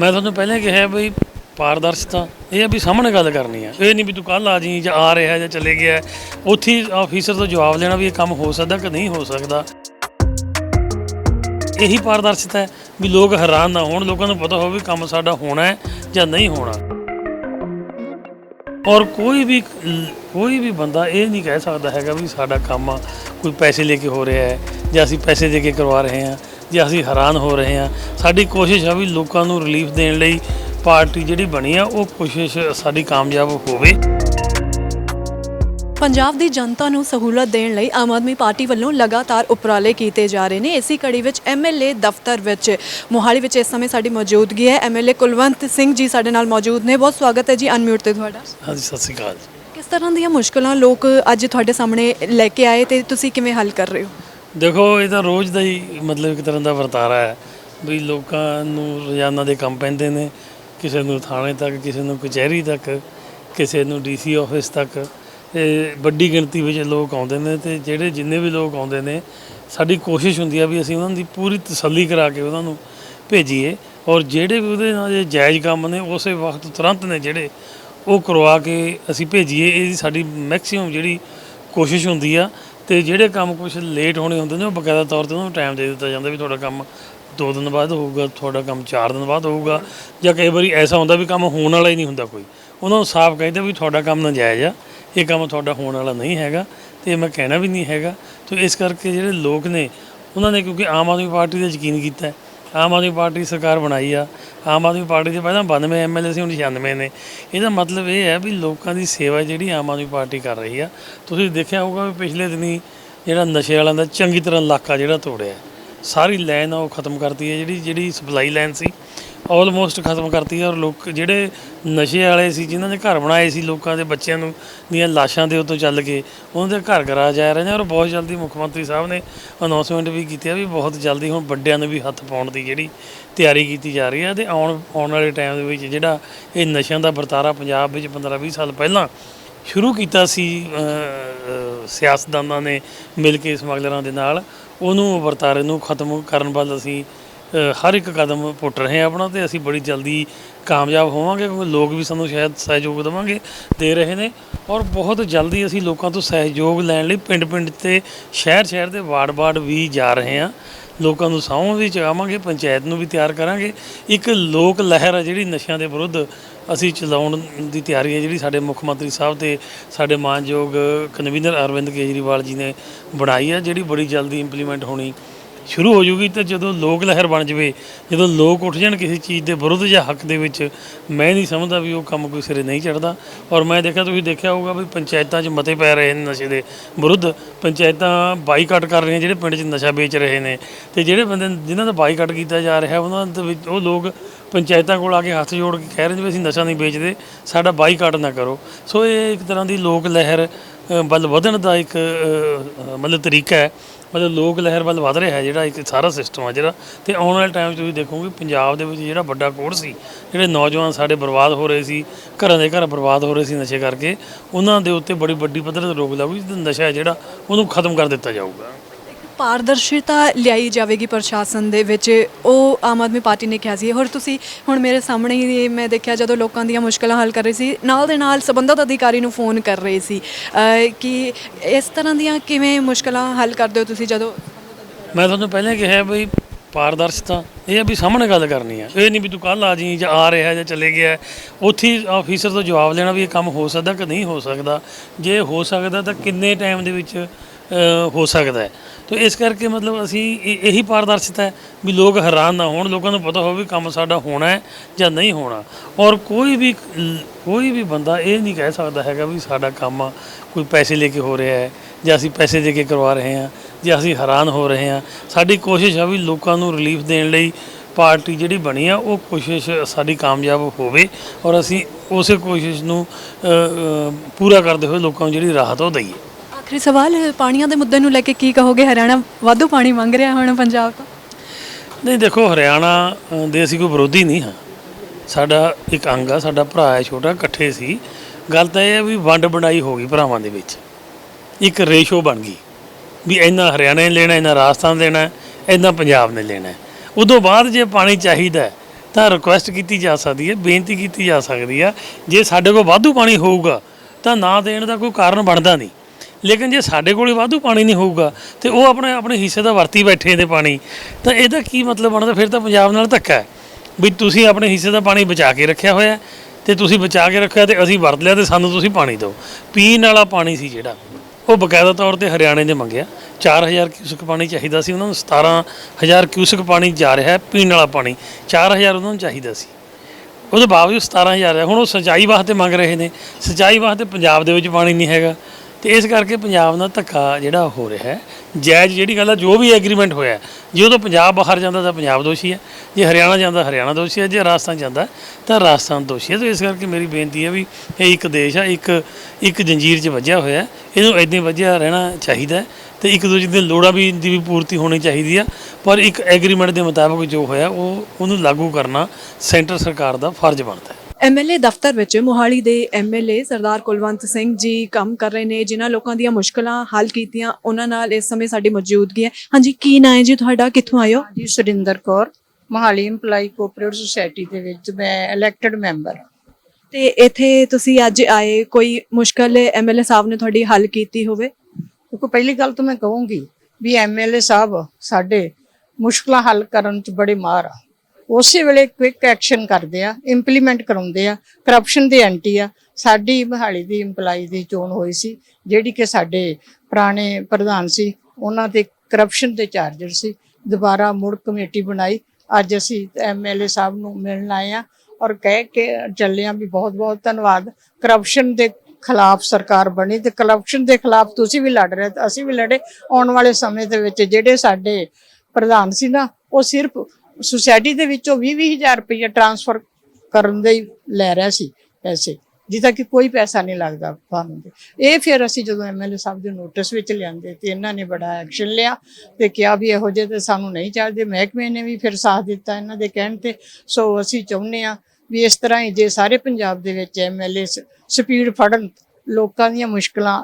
ਮੈਂ ਤੁਹਾਨੂੰ ਪਹਿਲਾਂ ਹੀ ਕਿਹਾ ਬਈ ਪਾਰਦਰਸ਼ਤਾ, ਇਹ ਆ ਵੀ ਸਾਹਮਣੇ ਗੱਲ ਕਰਨੀ ਆ। ਇਹ ਨਹੀਂ ਵੀ ਤੂੰ ਕੱਲ ਆ ਜੀ ਜਾਂ ਆ ਰਿਹਾ ਜਾਂ ਚਲੇ ਗਿਆ। ਉੱਥੇ ਹੀ ਆਫੀਸਰ ਤੋਂ ਜਵਾਬ ਲੈਣਾ ਵੀ ਇਹ ਕੰਮ ਹੋ ਸਕਦਾ ਕਿ ਨਹੀਂ ਹੋ ਸਕਦਾ। ਇਹੀ ਪਾਰਦਰਸ਼ਤਾ ਹੈ ਵੀ ਲੋਕ ਹੈਰਾਨ ਨਾ ਹੋਣ, ਲੋਕਾਂ ਨੂੰ ਪਤਾ ਹੋਵੇ ਵੀ ਕੰਮ ਸਾਡਾ ਹੋਣਾ ਹੈ ਜਾਂ ਨਹੀਂ ਹੋਣਾ। ਔਰ ਕੋਈ ਵੀ ਕੋਈ ਵੀ ਬੰਦਾ ਇਹ ਨਹੀਂ ਕਹਿ ਸਕਦਾ ਹੈਗਾ ਵੀ ਸਾਡਾ ਕੰਮ ਕੋਈ ਪੈਸੇ ਲੈ ਕੇ ਹੋ ਰਿਹਾ ਹੈ ਜਾਂ ਅਸੀਂ ਪੈਸੇ ਦੇ ਕੇ ਕਰਵਾ ਰਹੇ ਹਾਂ। ਜਾਂ ਅਸੀਂ ਹੈਰਾਨ ਹੋ ਰਹੇ ਹਾਂ। ਸਾਡੀ ਕੋਸ਼ਿਸ਼ ਆ ਵੀ ਲੋਕਾਂ ਨੂੰ ਰਿਲੀਫ ਦੇਣ ਲਈ ਪਾਰਟੀ ਜਿਹੜੀ ਬਣੀ ਆ ਉਹ ਕੋਸ਼ਿਸ਼ ਸਾਡੀ ਕਾਮਯਾਬ ਹੋਵੇ। ਪੰਜਾਬ ਦੀ ਜਨਤਾ ਨੂੰ ਸਹੂਲਤ ਦੇਣ ਲਈ ਆਮ ਆਦਮੀ ਪਾਰਟੀ ਵੱਲੋਂ ਲਗਾਤਾਰ ਉਪਰਾਲੇ ਕੀਤੇ ਜਾ ਰਹੇ ਨੇ। ਇਸੇ ਕੜੀ ਵਿੱਚ ਐਮਐਲਏ ਦਫ਼ਤਰ ਵਿੱਚ ਮੋਹਾਲੀ ਵਿੱਚ ਇਸ ਸਮੇਂ ਸਾਡੀ ਮੌਜੂਦਗੀ ਹੈ। ਐਮਐਲਏ ਕੁਲਵੰਤ ਸਿੰਘ ਜੀ ਸਾਡੇ ਨਾਲ ਮੌਜੂਦ ਨੇ। ਬਹੁਤ ਸਵਾਗਤ ਹੈ ਜੀ। ਅਨਮਿਊਟ ਤੇ ਤੁਹਾਡਾ। ਹਾਂਜੀ ਸਤਿ ਸ਼੍ਰੀ ਅਕਾਲ ਕਿਸ ਤਰ੍ਹਾਂ ਦੀਆਂ ਮੁਸ਼ਕਲਾਂ ਲੋਕ ਅੱਜ ਤੁਹਾਡੇ ਸਾਹਮਣੇ ਲੈ ਕੇ ਆਏ ਤੇ ਤੁਸੀਂ ਕਿਵੇਂ ਹੱਲ ਕਰ ਰਹੇ ਹੋ? ਦੇਖੋ, ਇਹ ਤਾਂ ਰੋਜ਼ ਦਾ ਹੀ ਮਤਲਬ ਇੱਕ ਤਰ੍ਹਾਂ ਦਾ ਵਰਤਾਰਾ ਹੈ ਵੀ ਲੋਕਾਂ ਨੂੰ ਰੋਜ਼ਾਨਾ ਦੇ ਕੰਮ ਪੈਂਦੇ ਨੇ, ਕਿਸੇ ਨੂੰ ਥਾਣੇ ਤੱਕ, ਕਿਸੇ ਨੂੰ ਕਚਹਿਰੀ ਤੱਕ, ਕਿਸੇ ਨੂੰ ਡੀਸੀ ਆਫਿਸ ਤੱਕ। ਇਹ ਵੱਡੀ ਗਿਣਤੀ ਵਿੱਚ ਲੋਕ ਆਉਂਦੇ ਨੇ ਤੇ ਜਿਹੜੇ ਜਿੰਨੇ ਵੀ ਲੋਕ ਆਉਂਦੇ ਨੇ, ਸਾਡੀ ਕੋਸ਼ਿਸ਼ ਹੁੰਦੀ ਆ ਵੀ ਅਸੀਂ ਉਹਨਾਂ ਦੀ ਪੂਰੀ ਤਸੱਲੀ ਕਰਾ ਕੇ ਉਹਨਾਂ ਨੂੰ ਭੇਜੀਏ ਔਰ ਜਿਹੜੇ ਵੀ ਉਹਦੇ ਨਾਲ ਜਾਇਜ਼ ਕੰਮ ਨੇ, ਉਸੇ ਵਕਤ ਤੁਰੰਤ ਨੇ ਜਿਹੜੇ ਉਹ ਕਰਵਾ ਕੇ ਅਸੀਂ ਭੇਜੀਏ। ਇਹ ਸਾਡੀ ਮੈਕਸਿਮਮ ਜਿਹੜੀ ਕੋਸ਼ਿਸ਼ ਹੁੰਦੀ ਆ ਤੇ ਜਿਹੜੇ ਕੰਮ ਕੁਝ ਲੇਟ ਹੋਣੇ ਹੁੰਦੇ ਨੇ, ਉਹ ਬਕਾਇਦਾ ਤੌਰ ਤੇ ਉਹਨਾਂ ਨੂੰ ਟਾਈਮ ਦੇ ਦਿੱਤਾ ਜਾਂਦਾ ਵੀ ਤੁਹਾਡਾ ਕੰਮ 2 ਦਿਨ ਬਾਅਦ ਹੋਊਗਾ, ਤੁਹਾਡਾ ਕੰਮ 4 ਦਿਨ ਬਾਅਦ ਹੋਊਗਾ ਜਾਂ ਕਈ ਵਾਰੀ ਐਸਾ ਹੁੰਦਾ ਵੀ ਕੰਮ ਹੋਣ ਵਾਲਾ ਹੀ ਨਹੀਂ ਹੁੰਦਾ ਕੋਈ। ਉਹਨਾਂ ਨੂੰ ਸਾਫ਼ ਕਹਿੰਦੇ ਵੀ ਤੁਹਾਡਾ ਕੰਮ ਨਾਜਾਇਜ਼ ਆ, ਇਹ ਕੰਮ ਤੁਹਾਡਾ ਹੋਣ ਵਾਲਾ ਨਹੀਂ ਹੈਗਾ ਤੇ ਮੈਂ ਕਹਿਣਾ ਵੀ ਨਹੀਂ ਹੈਗਾ। ਤੇ ਇਸ ਕਰਕੇ ਜਿਹੜੇ ਲੋਕ ਨੇ, ਉਹਨਾਂ ਨੇ ਕਿਉਂਕਿ ਆਮ ਆਦਮੀ ਪਾਰਟੀ ਦਾ ਯਕੀਨ ਕੀਤਾ ਹੈ ਆਮ ਆਦਮੀ ਪਾਰਟੀ ਸਰਕਾਰ ਬਣਾਈ ਆ। ਆਮ ਆਦਮੀ ਪਾਰਟੀ ਦੇ ਪਹਿਲਾਂ 92 ਐਮਐਲਏ ਸੀ, ਹੁਣ 96 ਨੇ। ਇਹਦਾ ਮਤਲਬ ਇਹ ਹੈ ਵੀ ਲੋਕਾਂ ਦੀ ਸੇਵਾ ਜਿਹੜੀ ਆਮ ਆਦਮੀ ਪਾਰਟੀ ਕਰ ਰਹੀ ਆ। ਤੁਸੀਂ ਦੇਖਿਆ ਹੋਊਗਾ ਵੀ ਪਿਛਲੇ ਦਿਨੀ ਜਿਹੜਾ ਨਸ਼ੇ ਵਾਲਿਆਂ ਦਾ ਚੰਗੀ ਤਰ੍ਹਾਂ ਇਲਾਕਾ ਜਿਹੜਾ ਤੋੜਿਆ। ਸਾਰੀ ਲਾਈਨ ਆ, ਉਹ ਖਤਮ ਕਰਤੀ ਹੈ। ਜਿਹੜੀ ਜਿਹੜੀ ਸਪਲਾਈ ਲਾਈਨ ਸੀ ਆਲਮੋਸਟ ਖਤਮ ਕਰਤੀ ਔਰ ਲੋਕ ਜਿਹੜੇ ਨਸ਼ੇ ਵਾਲੇ ਸੀ, ਜਿਨ੍ਹਾਂ ਨੇ ਘਰ ਬਣਾਏ ਸੀ ਲੋਕਾਂ ਦੇ ਬੱਚਿਆਂ ਨੂੰ, ਦੀਆਂ ਲਾਸ਼ਾਂ ਦੇ ਉੱਤੋਂ ਚੱਲ ਕੇ, ਉਹਨਾਂ ਦੇ ਘਰ ਘਰਾ ਜਾ ਰਹੇ ਨੇ ਔਰ ਬਹੁਤ ਜਲਦੀ ਮੁੱਖ ਮੰਤਰੀ ਸਾਹਿਬ ਨੇ ਅਨਾਉਂਸਮੈਂਟ ਵੀ ਕੀਤੀ ਹੈ ਵੀ ਬਹੁਤ ਜਲਦੀ ਹੁਣ ਵੱਡਿਆਂ ਨੂੰ ਵੀ ਹੱਥ ਪਾਉਣ ਦੀ ਜਿਹੜੀ ਤਿਆਰੀ ਕੀਤੀ ਜਾ ਰਹੀ ਹੈ ਤੇ ਆਉਣ ਆਉਣ ਵਾਲੇ ਟਾਈਮ ਦੇ ਵਿੱਚ ਜਿਹੜਾ ਇਹ ਨਸ਼ਿਆਂ ਦਾ ਵਰਤਾਰਾ ਪੰਜਾਬ ਵਿੱਚ 15-20 ਸਾਲ ਪਹਿਲਾਂ ਸ਼ੁਰੂ ਕੀਤਾ ਸੀ ਸਿਆਸਤਦਾਨਾਂ ਨੇ ਮਿਲ ਕੇ ਸਮਗਲਰਾਂ ਦੇ ਨਾਲ, ਉਹਨੂੰ ਵਰਤਾਰੇ ਨੂੰ ਖਤਮ ਕਰਨ ਵੱਲ ਅਸੀਂ ਹਰ ਇੱਕ ਕਦਮ ਪੁੱਟ ਰਹੇ ਹਾਂ ਆਪਣਾ ਤੇ ਅਸੀਂ ਬੜੀ ਜਲਦੀ ਕਾਮਯਾਬ ਹੋਵਾਂਗੇ ਕਿਉਂਕਿ ਲੋਕ ਵੀ ਸਾਨੂੰ ਸ਼ਾਇਦ ਸਹਿਯੋਗ ਦੇਵਾਂਗੇ, ਦੇ ਰਹੇ ਨੇ ਔਰ ਬਹੁਤ ਜਲਦੀ ਅਸੀਂ ਲੋਕਾਂ ਤੋਂ ਸਹਿਯੋਗ ਲੈਣ ਲਈ ਪਿੰਡ-ਪਿੰਡ ਤੇ, ਸ਼ਹਿਰ-ਸ਼ਹਿਰ ਦੇ ਵਾਰਡ-ਵਾਰਡ ਵੀ ਜਾ ਰਹੇ ਹਾਂ। ਲੋਕਾਂ ਨੂੰ ਸਹੁੰ ਵੀ ਚਗਾਵਾਂਗੇ ਪੰਚਾਇਤ ਨੂੰ ਵੀ ਤਿਆਰ ਕਰਾਂਗੇ। ਇੱਕ ਲੋਕ ਲਹਿਰ ਆ ਜਿਹੜੀ ਨਸ਼ਿਆਂ ਦੇ ਵਿਰੁੱਧ ਅਸੀਂ ਚਲਾਉਣ ਦੀ ਤਿਆਰੀ ਹੈ, ਜਿਹੜੀ ਸਾਡੇ ਮੁੱਖ ਮੰਤਰੀ ਸਾਹਿਬ ਤੇ ਸਾਡੇ ਮਾਨਯੋਗ ਕਨਵੀਨਰ ਅਰਵਿੰਦ ਕੇਜਰੀਵਾਲ ਜੀ ਨੇ ਬਣਾਈ ਹੈ, ਜਿਹੜੀ ਬੜੀ ਜਲਦੀ ਇੰਪਲੀਮੈਂਟ ਹੋਣੀ ਸ਼ੁਰੂ ਹੋ ਜੂਗੀ ਤੇ ਜਦੋਂ ਲੋਕ ਲਹਿਰ ਬਣ ਜਵੇ, ਜਦੋਂ ਲੋਕ ਉੱਠ ਜਾਣ ਕਿਸੇ ਚੀਜ਼ ਦੇ ਵਿਰੁੱਧ ਜਾਂ ਹੱਕ ਦੇ ਵਿੱਚ, ਮੈਂ ਨਹੀਂ ਸਮਝਦਾ ਵੀ ਉਹ ਕੰਮ ਕੋਈ ਸਿਰੇ ਨਹੀਂ ਚੜਦਾ ਔਰ ਮੈਂ ਦੇਖਿਆ, ਤੁਸੀਂ ਦੇਖਿਆ ਹੋਊਗਾ ਵੀ ਪੰਚਾਇਤਾਂ 'ਚ ਮਤੇ ਪੈ ਰਹੇ ਨੇ ਨਸ਼ੇ ਦੇ ਵਿਰੁੱਧ। ਪੰਚਾਇਤਾਂ ਬਾਈਕਾਟ ਕਰ ਰਹੀਆਂ ਜਿਹੜੇ ਪਿੰਡ 'ਚ ਨਸ਼ਾ ਵੇਚ ਰਹੇ ਨੇ। ਤੇ ਜਿਹੜੇ ਬੰਦੇ ਜਿਨ੍ਹਾਂ ਦਾ ਬਾਈਕਾਟ ਕੀਤਾ ਜਾ ਰਿਹਾ, ਉਹਨਾਂ ਦੇ ਵਿੱਚ ਉਹ ਲੋਕ ਪੰਚਾਇਤਾਂ ਕੋਲ ਆ ਕੇ ਹੱਥ ਜੋੜ ਕੇ ਕਹਿ ਰਹੇ ਨੇ ਵੀ ਅਸੀਂ ਨਸ਼ਾ ਨਹੀਂ ਵੇਚਦੇ, ਸਾਡਾ ਬਾਈਕਾਟ ਨਾ ਕਰੋ। ਸੋ ਇਹ ਇੱਕ ਤਰ੍ਹਾਂ ਦੀ ਲੋਕ ਲਹਿਰ ਵੱਲ ਵਧਣ ਦਾ ਇੱਕ ਮਤਲਬ ਤਰੀਕਾ ਹੈ। ਮਤਲਬ ਲੋਕ ਲਹਿਰ ਵੱਲ ਵਧ ਰਿਹਾ ਹੈ, ਜਿਹੜਾ ਇੱਕ ਸਾਰਾ ਸਿਸਟਮ ਆ ਜਿਹੜਾ। ਤੇ ਆਉਣ ਵਾਲੇ ਟਾਈਮ 'ਚ ਤੁਸੀਂ ਦੇਖੋਗੇ, ਪੰਜਾਬ ਦੇ ਵਿੱਚ ਜਿਹੜਾ ਵੱਡਾ ਕੋੜ ਸੀ, ਜਿਹੜੇ ਨੌਜਵਾਨ ਸਾਡੇ ਬਰਬਾਦ ਹੋ ਰਹੇ ਸੀ, ਘਰਾਂ ਦੇ ਘਰ ਬਰਬਾਦ ਹੋ ਰਹੇ ਸੀ ਨਸ਼ੇ ਕਰਕੇ, ਉਹਨਾਂ ਦੇ ਉੱਤੇ ਬੜੀ ਵੱਡੀ ਪੱਧਰ ਤੇ ਰੋਕ ਲਾਊਗੀ, ਤੇ ਨਸ਼ਾ ਹੈ ਜਿਹੜਾ, ਉਹਨੂੰ ਖਤਮ ਕਰ ਦਿੱਤਾ ਜਾਊਗਾ। ਪਾਰਦਰਸ਼ਿਤਾ ਲਿਆਈ ਜਾਵੇਗੀ ਪ੍ਰਸ਼ਾਸਨ ਦੇ ਵਿੱਚ, ਉਹ ਆਮ ਆਦਮੀ ਪਾਰਟੀ ਨੇ ਕਿਹਾ ਸੀ। ਹੋਰ ਤੁਸੀਂ ਹੁਣ ਮੇਰੇ ਸਾਹਮਣੇ ਹੀ ਮੈਂ ਦੇਖਿਆ ਜਦੋਂ ਲੋਕਾਂ ਦੀਆਂ ਮੁਸ਼ਕਲਾਂ ਹੱਲ ਕਰ ਰਹੀ ਸੀ, ਨਾਲ ਦੇ ਨਾਲ ਸੰਬੰਧਤ ਅਧਿਕਾਰੀ ਨੂੰ ਫੋਨ ਕਰ ਰਹੇ ਸੀ। ਕਿ ਇਸ ਤਰ੍ਹਾਂ ਦੀਆਂ ਕਿਵੇਂ ਮੁਸ਼ਕਲਾਂ ਹੱਲ ਕਰਦੇ ਹੋ ਤੁਸੀਂ ਜਦੋਂ? ਮੈਂ ਤੁਹਾਨੂੰ ਪਹਿਲਾਂ ਕਿਹਾ ਬਈ, ਪਾਰਦਰਸ਼ਤਾ, ਇਹ ਆ ਵੀ ਸਾਹਮਣੇ ਗੱਲ ਕਰਨੀ ਹੈ। ਇਹ ਨਹੀਂ ਵੀ ਤੂੰ ਕੱਲ ਆ ਜੀ ਜਾਂ ਆ ਰਿਹਾ ਜਾਂ ਚਲੇ ਗਿਆ। ਉੱਥੇ ਹੀ ਆਫੀਸਰ ਤੋਂ ਜਵਾਬ ਲੈਣਾ ਵੀ ਇਹ ਕੰਮ ਹੋ ਸਕਦਾ ਕਿ ਨਹੀਂ ਹੋ ਸਕਦਾ। ਜੇ ਹੋ ਸਕਦਾ ਤਾਂ ਕਿੰਨੇ ਟਾਈਮ ਦੇ ਵਿੱਚ ਹੋ ਸਕਦਾ ਹੈ? ਤਾਂ ਇਸ ਕਰਕੇ ਮਤਲਬ ਅਸੀਂ ਇਹ- ਇਹੀ ਪਾਰਦਰਸ਼ਤਾ ਹੈ ਵੀ ਲੋਕ ਹੈਰਾਨ ਨਾ ਹੋਣ ਲੋਕਾਂ ਨੂੰ ਪਤਾ ਹੋਵੇ ਵੀ ਕੰਮ ਸਾਡਾ ਹੋਣਾ ਹੈ ਜਾਂ ਨਹੀਂ ਹੋਣਾ। ਔਰ ਕੋਈ ਵੀ ਕੋਈ ਵੀ ਬੰਦਾ ਇਹ ਨਹੀਂ ਕਹਿ ਸਕਦਾ ਹੈਗਾ ਵੀ ਸਾਡਾ ਕੰਮ ਕੋਈ ਪੈਸੇ ਲੈ ਕੇ ਹੋ ਰਿਹਾ ਹੈ ਜਾਂ ਅਸੀਂ ਪੈਸੇ ਦੇ ਕੇ ਕਰਵਾ ਰਹੇ ਹਾਂ ਜਾਂ ਅਸੀਂ ਹੈਰਾਨ ਹੋ ਰਹੇ ਹਾਂ। ਸਾਡੀ ਕੋਸ਼ਿਸ਼ ਆ ਵੀ ਲੋਕਾਂ ਨੂੰ ਰਿਲੀਫ ਦੇਣ ਲਈ ਪਾਰਟੀ ਜਿਹੜੀ ਬਣੀ ਆ ਉਹ ਕੋਸ਼ਿਸ਼ ਸਾਡੀ ਕਾਮਯਾਬ ਹੋਵੇ ਔਰ ਅਸੀਂ ਉਸੇ ਕੋਸ਼ਿਸ਼ ਨੂੰ ਅ, ਅ, ਪੂਰਾ ਕਰਦੇ ਹੋਏ ਲੋਕਾਂ ਨੂੰ ਜਿਹੜੀ ਰਾਹਤ ਉਹ ਦਈਏ। ਆਖਰੀ ਸਵਾਲ, ਪਾਣੀਆਂ ਦੇ ਮੁੱਦੇ ਨੂੰ ਲੈ ਕੇ ਕੀ ਕਹੋਗੇ? ਹਰਿਆਣਾ ਵਾਧੂ ਪਾਣੀ ਮੰਗ ਰਿਹਾ ਹੁਣ ਪੰਜਾਬ ਤੋਂ। ਨਹੀਂ, ਦੇਖੋ, ਹਰਿਆਣਾ ਦੇ ਅਸੀਂ ਕੋਈ ਵਿਰੋਧੀ ਨਹੀਂ ਹਾਂ। ਸਾਡਾ ਇੱਕ ਅੰਗ ਆ, ਸਾਡਾ ਭਰਾ ਹੈ, ਛੋਟਾ, ਇਕੱਠੇ ਸੀ। ਗੱਲ ਤਾਂ ਇਹ ਹੈ ਵੀ ਵੰਡ ਬਣਾਈ ਹੋ ਗਈ ਭਰਾਵਾਂ ਦੇ ਵਿੱਚ। ਇੱਕ ਰੇਸ਼ੋ ਬਣ ਗਈ ਵੀ ਇੰਨਾ ਹਰਿਆਣਾ ਨੇ ਲੈਣਾ, ਇੰਨਾ ਰਾਜਸਥਾਨ ਲੈਣਾ, ਇੰਨਾ ਪੰਜਾਬ ਨੇ ਲੈਣਾ। ਉਦੋਂ ਬਾਅਦ ਜੇ ਪਾਣੀ ਚਾਹੀਦਾ ਤਾਂ ਰਿਕੁਐਸਟ ਕੀਤੀ ਜਾ ਸਕਦੀ ਹੈ, ਬੇਨਤੀ ਕੀਤੀ ਜਾ ਸਕਦੀ ਆ। ਜੇ ਸਾਡੇ ਕੋਲ ਵਾਧੂ ਪਾਣੀ ਹੋਊਗਾ, ਤਾਂ ਨਾ ਦੇਣ ਦਾ ਕੋਈ ਕਾਰਨ ਬਣਦਾ ਨਹੀਂ। ਲੇਕਿਨ ਜੇ ਸਾਡੇ ਕੋਲ ਵਾਧੂ ਪਾਣੀ ਨਹੀਂ ਹੋਊਗਾ ਤੇ ਉਹ ਆਪਣੇ ਆਪਣੇ ਹਿੱਸੇ ਦਾ ਵਰਤੀ ਬੈਠੇ ਨੇ ਪਾਣੀ, ਤਾਂ ਇਹਦਾ ਕੀ ਮਤਲਬ ਬਣਦਾ? ਫਿਰ ਤਾਂ ਪੰਜਾਬ ਨਾਲ ਧੱਕਾ ਹੈ ਵੀ ਤੁਸੀਂ ਆਪਣੇ ਹਿੱਸੇ ਦਾ ਪਾਣੀ ਬਚਾ ਕੇ ਰੱਖਿਆ ਹੋਇਆ ਹੈ ਤੇ ਤੁਸੀਂ ਬਚਾ ਕੇ ਰੱਖਿਆ ਤੇ ਅਸੀਂ ਵਰਤ ਲਿਆ ਤੇ ਸਾਨੂੰ ਤੁਸੀਂ ਪਾਣੀ ਦਿਓ। ਪੀਣ ਵਾਲਾ ਪਾਣੀ ਸੀ ਜਿਹੜਾ, ਉਹ ਬਕਾਇਦਾ ਤੌਰ ਤੇ ਹਰਿਆਣੇ ਨੇ ਮੰਗਿਆ। 4000 ਕਿਊਸਕ ਪਾਣੀ ਚਾਹੀਦਾ ਸੀ ਉਹਨਾਂ ਨੂੰ 17000 ਕਿਊਸਕ ਪਾਣੀ ਜਾ ਰਿਹਾ ਹੈ ਪੀਣ ਵਾਲਾ ਪਾਣੀ 4000 ਉਹਨਾਂ ਨੂੰ ਚਾਹੀਦਾ ਸੀ। ਉਹਦੇ ਬਾਵਜੂਦ 17000 ਹੈ। ਹੁਣ ਉਹ ਸਿੰਚਾਈ ਵਾਸਤੇ ਮੰਗ ਰਹੇ ਨੇ। ਸਿੰਚਾਈ ਵਾਸਤੇ ਪੰਜਾਬ ਦੇ ਵਿੱਚ ਪਾਣੀ ਨਹੀਂ ਹੈਗਾ। ਤੇ ਇਸ ਕਰਕੇ ਪੰਜਾਬ ਨਾਲ ਧੱਕਾ ਜਿਹੜਾ ਹੋ ਰਿਹਾ ਹੈ, ਜਾਇਜ਼ ਜਿਹੜੀ ਗੱਲ ਆ, ਜੋ ਵੀ ਐਗਰੀਮੈਂਟ ਹੋਇਆ, ਜੇ ਉਦੋਂ ਪੰਜਾਬ ਬਾਹਰ ਜਾਂਦਾ ਤਾਂ ਪੰਜਾਬ ਦੋਸ਼ੀ ਹੈ, ਜੇ ਹਰਿਆਣਾ ਜਾਂਦਾ ਹਰਿਆਣਾ ਦੋਸ਼ੀ ਹੈ, ਜੇ ਰਾਜਸਥਾਨ ਜਾਂਦਾ ਤਾਂ ਰਾਜਸਥਾਨ ਦੋਸ਼ੀ ਹੈ। ਤੇ ਇਸ ਕਰਕੇ ਮੇਰੀ ਬੇਨਤੀ ਹੈ ਵੀ ਇਹ ਇੱਕ ਦੇਸ਼ ਆ, ਇੱਕ ਇੱਕ ਜੰਜੀਰ 'ਚ ਵੱਜਿਆ ਹੋਇਆ ਇਹਨੂੰ ਇਦਾਂ ਹੀ ਵੱਜਿਆ ਰਹਿਣਾ ਚਾਹੀਦਾ ਹੈ ਤੇ ਇੱਕ ਦੂਜੇ ਦੀਆਂ ਲੋੜਾਂ ਵੀ ਦੀ ਵੀ ਪੂਰਤੀ ਹੋਣੀ ਚਾਹੀਦੀ ਆ, ਪਰ ਇੱਕ ਐਗਰੀਮੈਂਟ ਦੇ ਮੁਤਾਬਕ ਜੋ ਹੋਇਆ, ਉਹ, ਉਹਨੂੰ ਲਾਗੂ ਕਰਨਾ ਸੈਂਟਰ ਸਰਕਾਰ ਦਾ ਫਰਜ਼ ਬਣਦਾ ਹੈ। ਐਮਐਲਏ ਦਫ਼ਤਰ ਵਿੱਚ ਮੋਹਾਲੀ ਦੇ ਐਮਐਲਏ ਸਰਦਾਰ ਕੁਲਵੰਤ ਸਿੰਘ ਜੀ ਕੰਮ ਕਰ ਰਹੇ ਨੇ ਜਿਨ੍ਹਾਂ ਲੋਕਾਂ ਦੀਆਂ ਮੁਸ਼ਕਲਾਂ ਹੱਲ ਕੀਤੀਆਂ ਉਹਨਾਂ ਨਾਲ ਇਸ ਸਮੇਂ ਸਾਡੀ ਮੌਜੂਦਗੀ ਹੈ। ਹਾਂਜੀ ਕੀ ਨਾਂ ਹੈ ਜੀ ਤੁਹਾਡਾ? ਕਿੱਥੋਂ ਹੋ? ਜੀ Surinder Kaur Mohali employee cooperative society ਦੇ ਵਿੱਚ ਮੈਂ ਇਲੈਕਟਡ ਮੈਂਬਰ ਤੇ ਇੱਥੇ ਤੁਸੀਂ ਅੱਜ ਆਏ ਕੋਈ ਮੁਸ਼ਕਲ ਐਮਐਲਏ ਸਾਹਿਬ ਨੇ ਤੁਹਾਡੀ ਹੱਲ ਕੀਤੀ ਹੋਵੇ? ਕਿਉਂਕਿ ਪਹਿਲੀ ਗੱਲ ਤਾਂ ਮੈਂ ਕਹੂੰਗੀ ਵੀ ਐਮਐਲਏ ਸਾਹਿਬ ਸਾਡੇ ਮੁਸ਼ਕਲਾਂ ਹੱਲ ਕਰਨ ਚ ਬੜੇ ਮਾਹਰ ਆ। ਉਸੇ ਵੇਲੇ ਕੁਇਕ ਐਕਸ਼ਨ ਕਰਦੇ ਆ ਇੰਪਲੀਮੈਂਟ ਕਰਾਉਂਦੇ ਆ ਕਰਪਸ਼ਨ ਦੇ ਐਂਟੀ ਆ। ਸਾਡੀ ਮਹਾਲੀ ਦੀ EMPLOYE ਦੀ ਚੋਣ ਹੋਈ ਸੀ, ਜਿਹੜੀ ਕਿ ਸਾਡੇ ਪੁਰਾਣੇ ਪ੍ਰਧਾਨ ਸੀ, ਉਹਨਾਂ ਤੇ ਕਰਪਸ਼ਨ ਦੇ ਚਾਰਜਰ ਸੀ। ਦੁਬਾਰਾ ਮੁੜ ਕਮੇਟੀ ਬਣਾਈ। ਅੱਜ ਅਸੀਂ ਐਮਐਲਏ ਸਾਹਿਬ ਨੂੰ ਮਿਲਣ ਆਏ ਆ ਔਰ ਕਹਿ ਕੇ ਚੱਲੇ ਆ ਵੀ ਬਹੁਤ ਬਹੁਤ ਧੰਨਵਾਦ। ਕਰਪਸ਼ਨ ਦੇ ਖਿਲਾਫ ਸਰਕਾਰ ਬਣੀ ਤੇ ਕਰਪਸ਼ਨ ਦੇ ਖਿਲਾਫ ਤੁਸੀਂ ਵੀ ਲੜ ਰਹੇ ਤੇ ਅਸੀਂ ਵੀ ਲੜੇ। ਆਉਣ ਵਾਲੇ ਸਮੇਂ ਦੇ ਵਿੱਚ ਜਿਹੜੇ ਸਾਡੇ ਪ੍ਰਧਾਨ ਸੀ ਨਾ, ਉਹ ਸਿਰਫ ਸੁਸਾਇਟੀ ਦੇ ਵਿੱਚੋਂ 20-20000 ਰੁਪਏ ਟ੍ਰਾਂਸਫਰ ਕਰਨ ਦੇ ਲੈ ਰਿਹਾ ਸੀ ਪੈਸੇ, ਜਿੱਦਾਂ ਕਿ ਕੋਈ ਪੈਸਾ ਨਹੀਂ ਲੱਗਦਾ ਫਾਰਮ 'ਤੇ। ਇਹ ਫਿਰ ਅਸੀਂ ਜਦੋਂ ਐਮਐਲਏ ਸਾਹਿਬ ਦੇ ਨੋਟਿਸ ਵਿੱਚ ਲਿਆਂਦੇ ਤੇ ਇਹਨਾਂ ਨੇ ਬੜਾ ਐਕਸ਼ਨ ਲਿਆ ਤੇ ਕਿਹਾ ਵੀ ਇਹੋ ਜਿਹੇ ਤੇ ਸਾਨੂੰ ਨਹੀਂ ਚਾਹੀਦੇ, ਮਹਿਕਮੇ ਨੇ ਵੀ ਫਿਰ ਸਾਥ ਦਿੱਤਾ ਇਹਨਾਂ ਦੇ ਕਹਿਣ ਤੇ। ਸੋ ਅਸੀਂ ਚਾਹੁੰਦੇ ਆ ਵੀ ਇਸ ਤਰ੍ਹਾਂ ਹੀ ਜੇ ਸਾਰੇ ਪੰਜਾਬ ਦੇ ਵਿੱਚ ਐਮਐਲਏ ਸਪੀਡ ਫੜਨ ਲੋਕਾਂ ਦੀਆਂ ਮੁਸ਼ਕਲਾਂ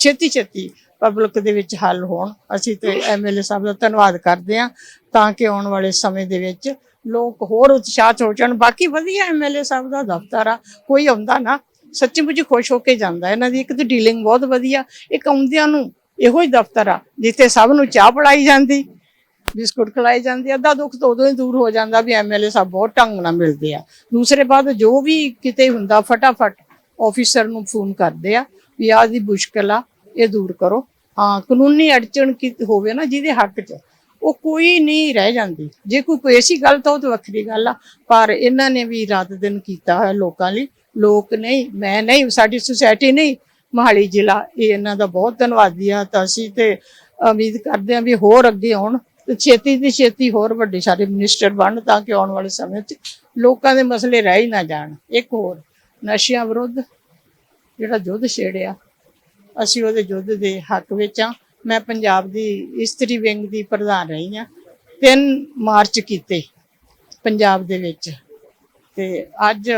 ਛੇਤੀ ਛੇਤੀ ਪਬਲਿਕ ਦੇ ਵਿੱਚ ਹੱਲ ਹੋਣ। ਅਸੀਂ ਤੇ ਐਮਐਲਏ ਸਾਹਿਬ ਦਾ ਧੰਨਵਾਦ ਕਰਦੇ ਹਾਂ ਤਾਂ ਕਿ ਆਉਣ ਵਾਲੇ ਸਮੇਂ ਦੇ ਵਿੱਚ ਲੋਕ ਹੋਰ ਉਤਸ਼ਾਹਤ ਹੋ ਜਾਣ। ਬਾਕੀ ਵਧੀਆ ਐਮਐਲਏ ਸਾਹਿਬ ਦਾ ਦਫ਼ਤਰ ਆ, ਕੋਈ ਆਉਂਦਾ ਨਾ ਸੱਚੀ ਮੁੱਚੀ ਖੁਸ਼ ਹੋ ਕੇ ਜਾਂਦਾ। ਇਹਨਾਂ ਦੀ ਇੱਕ ਤਾਂ ਡੀਲਿੰਗ ਬਹੁਤ ਵਧੀਆ, ਇੱਕ ਆਉਂਦਿਆਂ ਨੂੰ ਇਹੋ ਹੀ ਦਫ਼ਤਰ ਆ, ਜਿੱਥੇ ਸਭ ਨੂੰ ਚਾਹ ਪੜਾਈ ਜਾਂਦੀ, ਬਿਸਕੁਟ ਖਿਲਾਏ ਜਾਂਦੇ, ਅੱਧਾ ਦੁੱਖ ਤਾਂ ਉਦੋਂ ਹੀ ਦੂਰ ਹੋ ਜਾਂਦਾ ਵੀ ਐਮਐਲਏ ਸਾਹਿਬ ਬਹੁਤ ਢੰਗ ਨਾਲ ਮਿਲਦੇ ਆ। ਦੂਸਰੇ ਬਾਅਦ ਜੋ ਵੀ ਕਿਤੇ ਹੁੰਦਾ, ਫਟਾਫਟ ਆਫੀਸਰ ਨੂੰ ਫੋਨ ਕਰਦੇ ਆ ਵੀ ਆਹ ਦੀ ਮੁਸ਼ਕਲ ਆ ਇਹ ਦੂਰ ਕਰੋ। ਹਾਂ, ਕਾਨੂੰਨੀ ਅੜਚਣ ਕੀ ਹੋਵੇ ਨਾ ਜਿਹਦੇ ਹੱਕ 'ਚ, ਉਹ ਕੋਈ ਨਹੀਂ ਰਹਿ ਜਾਂਦੀ। ਜੇ ਕੋਈ ਕੋਈ ਐਸੀ ਗੱਲ ਤਾਂ ਉਹ ਤਾਂ ਵੱਖਰੀ ਗੱਲ ਆ, ਪਰ ਇਹਨਾਂ ਨੇ ਵੀ ਰਾਤ ਦਿਨ ਕੀਤਾ ਹੋਇਆ ਲੋਕਾਂ ਲਈ। ਲੋਕ ਨਹੀਂ, ਮੈਂ ਨਹੀਂ, ਸਾਡੀ ਸੁਸਾਇਟੀ ਨਹੀਂ, ਮਹਾਲੀ ਜ਼ਿਲ੍ਹਾ, ਇਹ ਇਹਨਾਂ ਦਾ ਬਹੁਤ ਧੰਨਵਾਦੀ ਆ। ਤਾਂ ਅਸੀਂ ਤੇ ਉਮੀਦ ਕਰਦੇ ਹਾਂ ਵੀ ਹੋਰ ਅੱਗੇ ਆਉਣ। ਤੇ ਛੇਤੀ ਦੀ ਛੇਤੀ ਹੋਰ ਵੱਡੇ ਸਾਰੇ ਮਿਨਿਸਟਰ ਬਣ ਤਾਂ ਕਿ ਆਉਣ ਵਾਲੇ ਸਮੇਂ 'ਚ ਲੋਕਾਂ ਦੇ ਮਸਲੇ ਰਹਿ ਹੀ ਨਾ ਜਾਣ। ਇੱਕ ਹੋਰ, ਨਸ਼ਿਆਂ ਵਿਰੁੱਧ ਜਿਹੜਾ ਯੁੱਧ ਛੇੜਿਆ ਅਸੀਂ ਉਹਦੇ ਯੁੱਧ ਦੇ ਹੱਕ ਵਿੱਚ ਆ ਮੈਂ ਪੰਜਾਬ ਦੀ ਇਸਤਰੀ ਵਿੰਗ ਦੀ ਪ੍ਰਧਾਨ ਰਹੀ ਆ ਤਿੰਨ ਮਾਰਚ ਕੀਤੇ ਪੰਜਾਬ ਦੇ ਵਿੱਚ। ਤੇ ਅੱਜ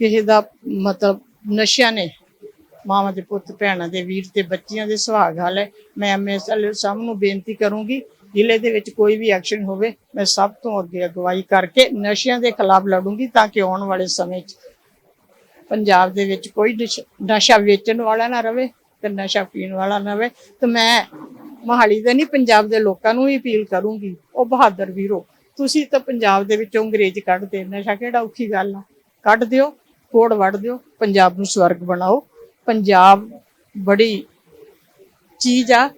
ਕਿਸੇ ਦਾ ਮਤਲਬ ਨਸ਼ਿਆਂ ਨੇ ਮਾਵਾਂ ਦੇ ਪੁੱਤ, ਭੈਣਾਂ ਦੇ ਵੀਰ ਤੇ ਬੱਚੀਆਂ ਦੇ ਸੁਹਾਗ ਹਾਲ ਹੈ। ਮੈਂ ਐਮਐਸਐਲ ਸਭ ਨੂੰ ਬੇਨਤੀ ਕਰੂੰਗੀ, ਜ਼ਿਲ੍ਹੇ ਦੇ ਵਿੱਚ ਕੋਈ ਵੀ ਐਕਸ਼ਨ ਹੋਵੇ, ਮੈਂ ਸਭ ਤੋਂ ਅੱਗੇ ਅਗਵਾਈ ਕਰਕੇ ਨਸ਼ਿਆਂ ਦੇ ਖਿਲਾਫ ਲੜੂੰਗੀ ਤਾਂ ਕਿ ਆਉਣ ਵਾਲੇ ਸਮੇਂ 'ਚ ਪੰਜਾਬ ਦੇ ਵਿੱਚ ਕੋਈ ਨਸ਼- ਨਸ਼ਾ ਵੇਚਣ ਵਾਲਾ ਨਾ ਰਵੇ ਤੇ ਨਸ਼ਾ ਪੀਣ ਵਾਲਾ ਨਾ ਰਵੇ, ਤੇ ਮੈਂ ਮੋਹਾਲੀ ਦੇ ਨਹੀਂ, ਪੰਜਾਬ ਦੇ ਲੋਕਾਂ ਨੂੰ ਵੀ ਅਪੀਲ ਕਰੂੰਗੀ, ਉਹ ਬਹਾਦਰ ਵੀਰੋ, ਤੁਸੀਂ ਤਾਂ ਪੰਜਾਬ ਦੇ ਵਿੱਚੋਂ ਅੰਗਰੇਜ਼ ਕੱਢਦੇ ਨਸ਼ਾ ਕਿਹੜਾ ਔਖੀ ਗੱਲ ਆ? ਕੱਢ ਦਿਓ, ਕੋੜ ਵੜ ਦਿਓ, ਪੰਜਾਬ ਨੂੰ ਸਵਰਗ ਬਣਾਓ। ਪੰਜਾਬ ਬੜੀ ਚੀਜ਼ ਆ,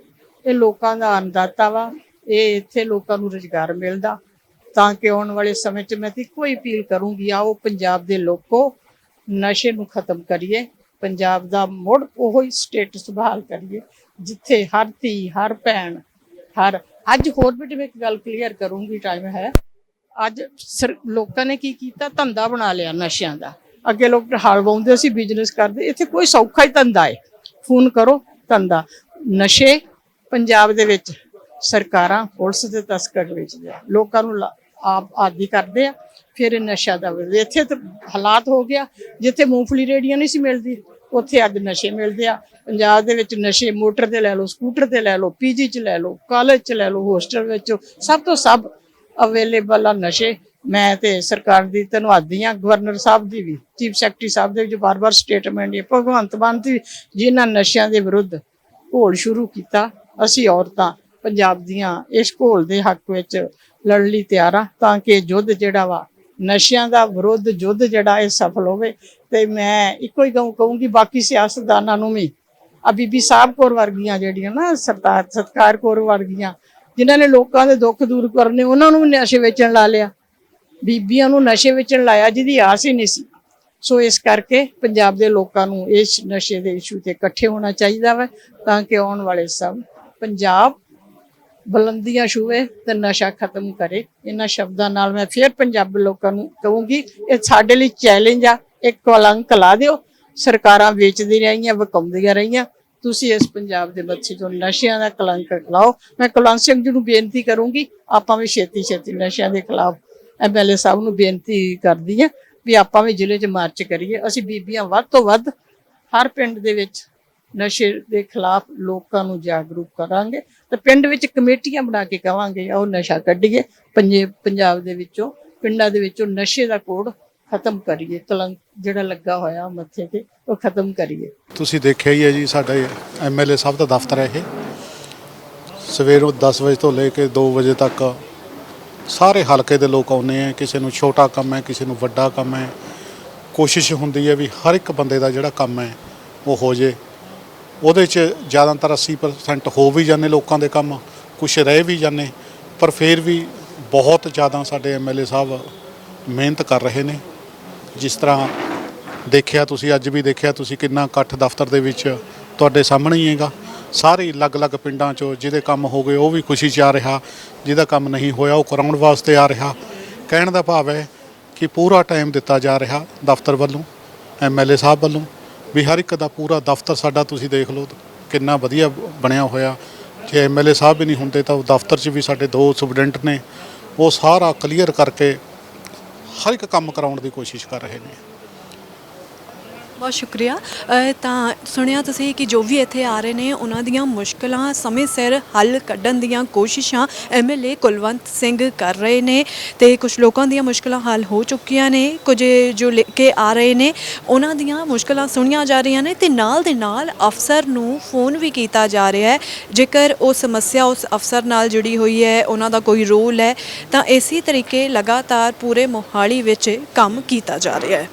ਇਹ ਲੋਕਾਂ ਦਾ ਅੰਨਦਾਤਾ ਵਾ, ਇਹ ਇੱਥੇ ਲੋਕਾਂ ਨੂੰ ਰੁਜ਼ਗਾਰ ਮਿਲਦਾ। ਤਾਂ ਕਿ ਆਉਣ ਵਾਲੇ ਸਮੇਂ 'ਚ ਮੈਂ ਤੇ ਕੋਈ ਅਪੀਲ ਕਰੂੰਗੀ, ਆਓ ਪੰਜਾਬ ਦੇ ਲੋਕੋ ਨਸ਼ੇ ਨੂੰ ਖਤਮ ਕਰੀਏ, ਪੰਜਾਬ ਦਾ ਮੁੜ ਉਹੋ ਸਟੇਟ ਸਟੇਟਸ ਕਰੀਏ, ਜਿੱਥੇ ਹਰ ਧੀ, ਹਰ ਭੈਣ, ਹਰ, ਅੱਜ ਹੋਰ ਵੀ ਮੈਂ ਇੱਕ ਗੱਲ ਕਲੀਅਰ ਕਰੂੰਗੀ ਟਾਈਮ ਹੈ। ਅੱਜ ਸਰ- ਲੋਕਾਂ ਨੇ ਕੀ ਕੀਤਾ? ਧੰਦਾ ਬਣਾ ਲਿਆ ਨਸ਼ਿਆਂ ਦਾ। ਅੱਗੇ ਲੋਕ ਹਲ ਵਾਉਂਦੇ ਸੀ ਬਿਜ਼ਨਸ ਕਰਦੇ। ਇੱਥੇ ਕੋਈ ਸੌਖਾ ਹੀ ਧੰਦਾ ਹੈ ਫੋਨ ਕਰੋ, ਧੰਦਾ। ਨਸ਼ੇ ਪੰਜਾਬ ਦੇ ਵਿੱਚ ਸਰਕਾਰਾਂ ਪੁਲਿਸ ਦੇ ਤਸਕਰ ਵਿੱਚ ਲੋਕਾਂ ਨੂੰ ਲਾ- ਆਪ ਆਦੀ ਕਰਦੇ ਆ। ਫਿਰ ਇਹ ਨਸ਼ਾ ਦਾ ਇੱਥੇ ਤਾਂ ਹਾਲਾਤ ਹੋ ਗਿਆ। ਜਿੱਥੇ ਮੂੰਗਫਲੀ ਰੇੜੀਆਂ ਨਹੀਂ ਸੀ ਮਿਲਦੀ, ਉੱਥੇ ਅੱਜ ਨਸ਼ੇ ਮਿਲਦੇ ਆ। ਪੰਜਾਬ ਦੇ ਵਿੱਚ ਨਸ਼ੇ ਮੋਟਰ ਤੇ ਲੈ ਲਓ, ਸਕੂਟਰ ਤੇ ਲੈ ਲਓ, ਪੀਜੀ ਚ ਲੈ ਲਓ, ਕਾਲਜ ਚ ਲੈ ਲਓ, ਹੋਸਟਲ ਵਿੱਚ ਸਭ ਤੋਂ ਸਭ ਅਵੇਲੇਬਲ ਆ ਨਸ਼ੇ। ਮੈਂ ਤੇ ਸਰਕਾਰ ਦੀ ਧੰਨਵਾਦੀ ਹਾਂ, ਗਵਰਨਰ ਸਾਹਿਬ ਦੀ ਵੀ, ਚੀਫ ਸੈਕਟਰੀ ਸਾਹਿਬ ਦੇ ਵੀ ਜੋ ਬਾਰ-ਬਾਰ ਸਟੇਟਮੈਂਟ ਹੈ ਭਗਵੰਤ ਮਾਨ ਦੀ ਜਿਨ੍ਹਾਂ ਨਸ਼ਿਆਂ ਦੇ ਵਿਰੁੱਧ ਘੋਲ ਸ਼ੁਰੂ ਕੀਤਾ, ਅਸੀਂ ਔਰਤਾਂ ਪੰਜਾਬ ਦੀਆਂ ਇਸ ਘੋਲ ਦੇ ਹੱਕ ਵਿੱਚ ਲੜਨ ਲਈ ਤਿਆਰ ਹਾਂ, ਤਾਂ ਕਿ ਯੁੱਧ ਜਿਹੜਾ ਵਾ ਨਸ਼ਿਆਂ ਦਾ ਵਿਰੁੱਧ ਯੁੱਧ ਜਿਹੜਾ ਇਹ ਸਫਲ ਹੋਵੇ ਤੇ ਮੈਂ ਇੱਕੋ ਹੀ ਕਹੂੰਗੀ, ਬਾਕੀ ਸਿਆਸਤਦਾਨਾਂ ਨੂੰ ਵੀ। ਆ ਬੀਬੀ ਸਾਹਿਬ ਕੌਰ ਵਰਗੀਆਂ ਜਿਹੜੀਆਂ ਨਾ, ਸਰਦਾਰ ਸਤਕਾਰ ਕੌਰ ਵਰਗੀਆਂ, ਜਿਨ੍ਹਾਂ ਨੇ ਲੋਕਾਂ ਦੇ ਦੁੱਖ ਦੂਰ ਕਰਨੇ ਉਹਨਾਂ ਨੂੰ ਵੀ ਨਸ਼ੇ ਵੇਚਣ ਲਾ ਲਿਆ। ਬੀਬੀਆਂ ਨੂੰ ਨਸ਼ੇ ਵੇਚਣ ਲਾਇਆ, ਜਿਹਦੀ ਆਸ ਹੀ ਨਹੀਂ ਸੀ। ਸੋ ਇਸ ਕਰਕੇ ਪੰਜਾਬ ਦੇ ਲੋਕਾਂ ਨੂੰ ਇਸ ਨਸ਼ੇ ਦੇ ਇਸ਼ੂ ਤੇ ਇਕੱਠੇ ਹੋਣਾ ਚਾਹੀਦਾ ਵਾ, ਤਾਂ ਕਿ ਆਉਣ ਵਾਲੇ ਸਭ ਪੰਜਾਬ ਬੁਲੰਦੀਆਂ ਛੂਵੇ ਤੇ ਨਸ਼ਾ ਖਤਮ ਕਰੇ। ਇਹਨਾਂ ਸ਼ਬਦਾਂ ਨਾਲ ਮੈਂ ਫਿਰ ਪੰਜਾਬੀ ਲੋਕਾਂ ਨੂੰ ਕਹੂੰਗੀ, ਇਹ ਸਾਡੇ ਲਈ ਚੈਲੰਜ ਆ। ਇੱਕ ਕਲੰਕ ਲਾ ਦਿਓ। ਸਰਕਾਰਾਂ ਵੇਚਦੀਆਂ ਰਹੀਆਂ, ਵਕਾਉਂਦੀਆਂ ਰਹੀਆਂ। ਤੁਸੀਂ ਇਸ ਪੰਜਾਬ ਦੇ ਬੱਚੇ ਤੋਂ ਨਸ਼ਿਆਂ ਦਾ ਕਲੰਕ ਲਾਓ। ਮੈਂ ਕੁਲਵੰਤ ਸਿੰਘ ਜੀ ਨੂੰ ਬੇਨਤੀ ਕਰੂੰਗੀ, ਆਪਾਂ ਵੀ ਛੇਤੀ ਛੇਤੀ ਨਸ਼ਿਆਂ ਦੇ ਖਿਲਾਫ ਐਮਐਲਏ ਸਾਹਿਬ ਨੂੰ ਬੇਨਤੀ ਕਰਦੀ ਹਾਂ ਵੀ ਆਪਾਂ ਵੀ ਜ਼ਿਲ੍ਹੇ 'ਚ ਮਾਰਚ ਕਰੀਏ। ਅਸੀਂ ਬੀਬੀਆਂ ਵੱਧ ਤੋਂ ਵੱਧ ਹਰ ਪਿੰਡ ਦੇ ਵਿੱਚ ਨਸ਼ੇ ਦੇ ਖਿਲਾਫ ਲੋਕਾਂ ਨੂੰ ਜਾਗਰੂਕ ਕਰਾਂਗੇ ਤੇ ਪਿੰਡ ਵਿੱਚ ਕਮੇਟੀਆਂ ਬਣਾ ਕੇ ਕਵਾਂਗੇ ਉਹ ਨਸ਼ਾ ਕੱਢੀਏ ਪੰਜਾਬ ਦੇ ਵਿੱਚੋਂ, ਪਿੰਡਾਂ ਦੇ ਵਿੱਚੋਂ ਨਸ਼ੇ ਦਾ ਕੋਡ ਖਤਮ ਕਰੀਏ ਕਲੰਕ ਜਿਹੜਾ ਲੱਗਾ ਹੋਇਆ ਮੱਥੇ ਤੇ, ਉਹ ਖਤਮ ਕਰੀਏ। ਤੁਸੀਂ ਦੇਖਿਆ ਹੀ ਹੈ ਜੀ, ਸਾਡਾ ਐਮਐਲਏ ਸਾਹਿਬ ਦਾ ਦਫ਼ਤਰ ਹੈ ਇਹ। ਸਵੇਰੋਂ 10 ਵਜੇ ਤੋਂ ਲੈ ਕੇ 2 ਵਜੇ ਤੱਕ ਸਾਰੇ ਹਲਕੇ ਦੇ ਲੋਕ ਆਉਂਦੇ ਆ, ਕਿਸੇ ਨੂੰ ਛੋਟਾ ਕੰਮ ਹੈ, ਕਿਸੇ ਨੂੰ ਵੱਡਾ ਕੰਮ ਹੈ। ਕੋਸ਼ਿਸ਼ ਹੁੰਦੀ ਹੈ ਵੀ ਹਰ ਇੱਕ ਬੰਦੇ ਦਾ ਜਿਹੜਾ ਕੰਮ ਹੈ, ਉਹ ਹੋ ਜੇ। ਉਹਦੇ 'ਚ ਜ਼ਿਆਦਾਤਰ 80% ਹੋ ਵੀ ਜਾਂਦੇ ਲੋਕਾਂ ਦੇ ਕੰਮ, ਕੁਛ ਰਹਿ ਵੀ ਜਾਂਦੇ, ਪਰ ਫਿਰ ਵੀ ਬਹੁਤ ਜ਼ਿਆਦਾ ਸਾਡੇ ਐਮਐਲਏ ਸਾਹਿਬ ਮਿਹਨਤ ਕਰ ਰਹੇ ਨੇ। ਜਿਸ ਤਰ੍ਹਾਂ ਦੇਖਿਆ ਤੁਸੀਂ, ਅੱਜ ਵੀ ਦੇਖਿਆ ਤੁਸੀਂ ਕਿੰਨਾ ਇਕੱਠ ਦਫ਼ਤਰ ਦੇ ਵਿੱਚ ਤੁਹਾਡੇ ਸਾਹਮਣੇ ਹੀ ਹੈਗਾ। ਸਾਰੇ ਅਲੱਗ-ਅਲੱਗ ਪਿੰਡਾਂ 'ਚੋਂ ਜਿਹਦੇ ਕੰਮ ਹੋ ਗਏ, ਉਹ ਵੀ ਖੁਸ਼ੀ 'ਚ ਆ ਰਿਹਾ, ਜਿਹਦਾ ਕੰਮ ਨਹੀਂ ਹੋਇਆ, ਉਹ ਕਰਾਉਣ ਵਾਸਤੇ ਆ ਰਿਹਾ। ਕਹਿਣ ਦਾ ਭਾਵ ਹੈ ਕਿ ਪੂਰਾ ਟਾਈਮ ਦਿੱਤਾ ਜਾ ਰਿਹਾ ਦਫ਼ਤਰ ਵੱਲੋਂ ਐਮਐਲਏ ਸਾਹਿਬ ਵੱਲੋਂ। ਵੀ ਹਰ ਇੱਕ ਦਾ ਪੂਰਾ ਦਫ਼ਤਰ ਸਾਡਾ ਤੁਸੀਂ ਦੇਖ ਲਓ ਕਿੰਨਾ ਵਧੀਆ ਬਣਿਆ ਹੋਇਆ। ਜੇ ਐਮਐਲਏ ਸਾਹਿਬ ਵੀ ਨਹੀਂ ਹੁੰਦੇ ਤਾਂ ਉਹ ਦਫ਼ਤਰ 'ਚ ਵੀ ਸਾਡੇ ਦੋ ਸਟੂਡੈਂਟ ਨੇ। ਉਹ ਸਾਰਾ ਕਲੀਅਰ ਕਰਕੇ ਹਰ ਇੱਕ ਕੰਮ ਕਰਾਉਣ ਦੀ ਕੋਸ਼ਿਸ਼ ਕਰ ਰਹੇ ਨੇ। ਬਹੁਤ ਸ਼ੁਕਰੀਆ। ਅ, ਤਾਂ ਸੁਣਿਆ ਤੁਸੀਂ ਕਿ ਜੋ ਵੀ ਇੱਥੇ ਆ ਰਹੇ ਨੇ ਉਹਨਾਂ ਦੀਆਂ ਮੁਸ਼ਕਲਾਂ ਸਮੇਂ ਸਿਰ ਹੱਲ ਕੱਢਣ ਦੀਆਂ ਕੋਸ਼ਿਸ਼ਾਂ ਐਮਐਲਏ ਕੁਲਵੰਤ ਸਿੰਘ ਕਰ ਰਹੇ ਨੇ ਤੇ ਕੁਝ ਲੋਕਾਂ ਦੀਆਂ ਮੁਸ਼ਕਲਾਂ ਹੱਲ ਹੋ ਚੁੱਕੀਆਂ ਨੇ ਕੁਝ ਜੋ ਲੈ ਕੇ ਆ ਰਹੇ ਨੇ ਉਹਨਾਂ ਦੀਆਂ ਮੁਸ਼ਕਲਾਂ ਸੁਣੀਆਂ ਜਾ ਰਹੀਆਂ ਨੇ ਤੇ ਨਾਲ ਦੇ ਨਾਲ ਅਫਸਰ ਨੂੰ ਫੋਨ ਵੀ ਕੀਤਾ ਜਾ ਰਿਹਾ ਹੈ। ਜੇਕਰ ਉਹ ਸਮੱਸਿਆ ਉਸ ਅਫਸਰ ਨਾਲ ਜੁੜੀ ਹੋਈ ਹੈ ਉਹਨਾਂ ਦਾ ਕੋਈ ਰੋਲ ਹੈ ਤਾਂ ਇਸੇ ਤਰੀਕੇ ਲਗਾਤਾਰ ਪੂਰੇ ਮੋਹਾਲੀ ਵਿੱਚ ਕੰਮ ਕੀਤਾ ਜਾ ਰਿਹਾ ਹੈ।